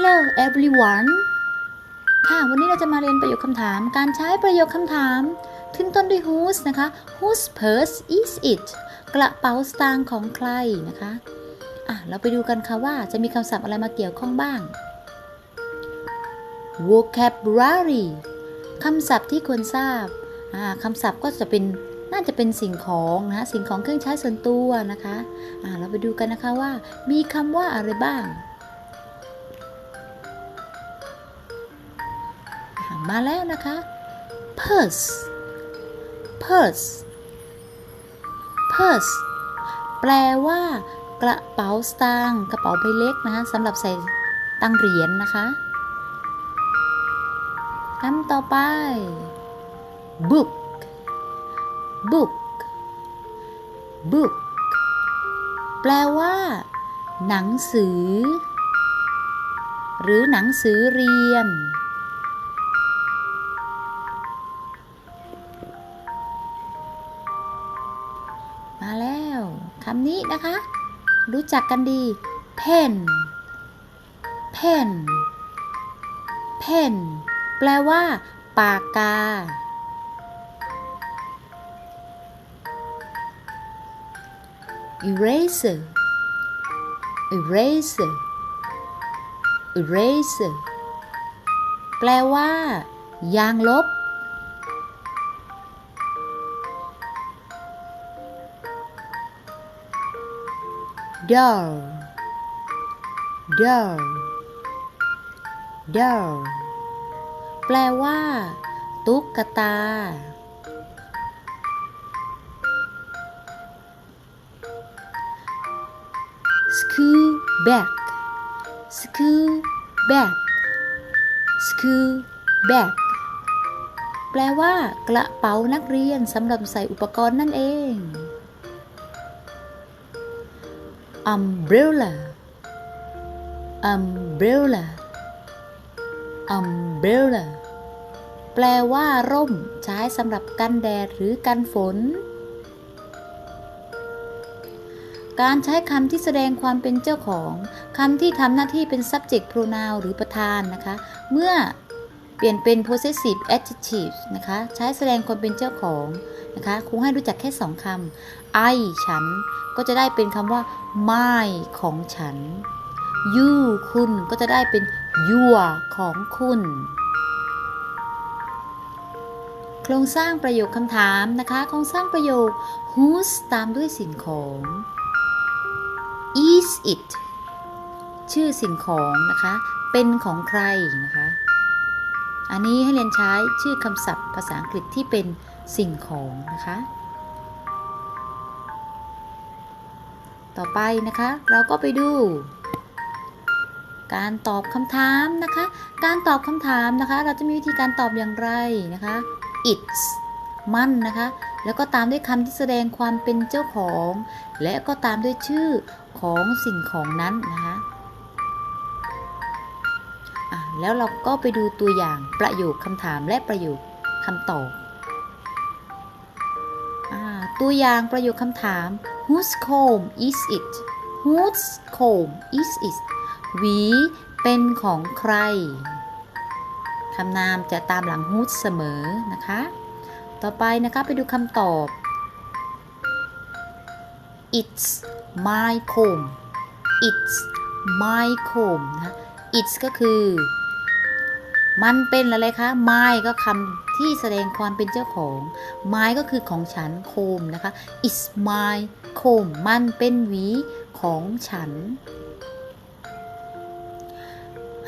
Hello everyone ค่ะวันนี้เราจะมาเรียนประโยคคำถาม การใช้ประโยคคำถามขึ้นต้นด้วย whose นะคะ whose purse is it กระเป๋าสตางค์ของใครนะคะอะเราไปดูกันค่ะว่าจะมีคำศัพท์อะไรมาเกี่ยวข้องบ้าง vocabulary คำศัพท์ที่ควรทราบอ่าคำศัพท์ก็จะเป็นน่าจะเป็นสิ่งของนะสิ่งของเครื่องใช้ส่วนตัวนะคะอ่าเราไปดูกันนะคะว่ามีคำว่าอะไรบ้าง มาแล้วนะคะ purse purse purse แปลว่ากระเป๋าสตางค์กระเป๋าใบเล็กนะคะสำหรับใส่ตังเหรียญนะคะคำต่อไป book book book แปลว่า หนังสือ หรือหนังสือเรียน มาแล้วคำนี้นะคะ รู้จักกันดี pen pen pen แปลว่า ปากกา eraser eraser eraser แปลว่า ยางลบ doll doll doll แปลว่า ตุ๊กตา school bag school bag school bag แปลว่า กระเป๋านักเรียนสำหรับใส่อุปกรณ์นั่นเอง umbrella umbrella umbrella แปลว่า ร่ม ใช้สำหรับกันแดดหรือกันฝน การใช้คำที่แสดงความเป็นเจ้าของคำที่ทำหน้าที่เป็น subject pronoun หรือประธานนะคะ เมื่อ เปลี่ยนเป็น possessive adjective นะคะ ใช้แสดงความเป็นเจ้าของนะคะครูให้รู้จักแค่สองคำ I ฉันก็จะได้เป็นคำว่า my ของฉัน you คุณก็จะได้เป็น your ของคุณ โครงสร้างประโยคคำถามนะคะ โครงสร้างประโยค whose ตามด้วยสิ่งของ is it ชื่อสิ่งของนะคะ เป็นของใครนะคะ อันนี้ให้เรียนใช้ชื่อคำศัพท์ภาษาอังกฤษที่เป็นสิ่งของนะคะ ต่อไปนะคะเราก็ไปดู การตอบคำถามนะคะ การตอบคำถามนะคะ เราจะมีวิธีการตอบอย่างไรนะคะ it's มันนะคะ แล้วก็ตามด้วยคำที่แสดงความเป็นเจ้าของ และก็ตามด้วยชื่อของสิ่งของนั้นนะคะอะ แล้วเราก็ไปดูตัวอย่างประโยคคำถามและประโยคคำตอบอตัวอย่างประโยคคำถาม whose comb is it whose comb is it หวีเป็นของใคร คำนามจะตามหลัง whose เสมอนะคะ ต่อไปนะคะไปดูคำตอบ it's my comb it's my comb นะ it's ก็คือ มันเป็นอะไรคะ my ก็คำที่แสดงความเป็นเจ้าของ my ก็คือของฉัน comb นะคะ it's my comb มันเป็นหวีของฉัน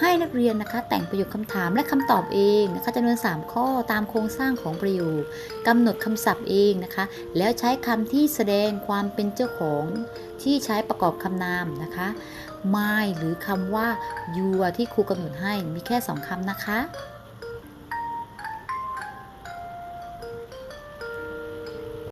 ให้นักเรียนนะคะ แต่งประโยคคำถามและคำตอบเองนะคะจำนวน 3 ข้อตามโครงสร้างของประโยคกำหนดคำศัพท์เองนะคะ แล้วใช้คำที่แสดงความเป็นเจ้าของที่ใช้ประกอบคำนามนะคะ my หรือคำว่า your ที่ครูกำหนดให้มีแค่สองคำนะคะ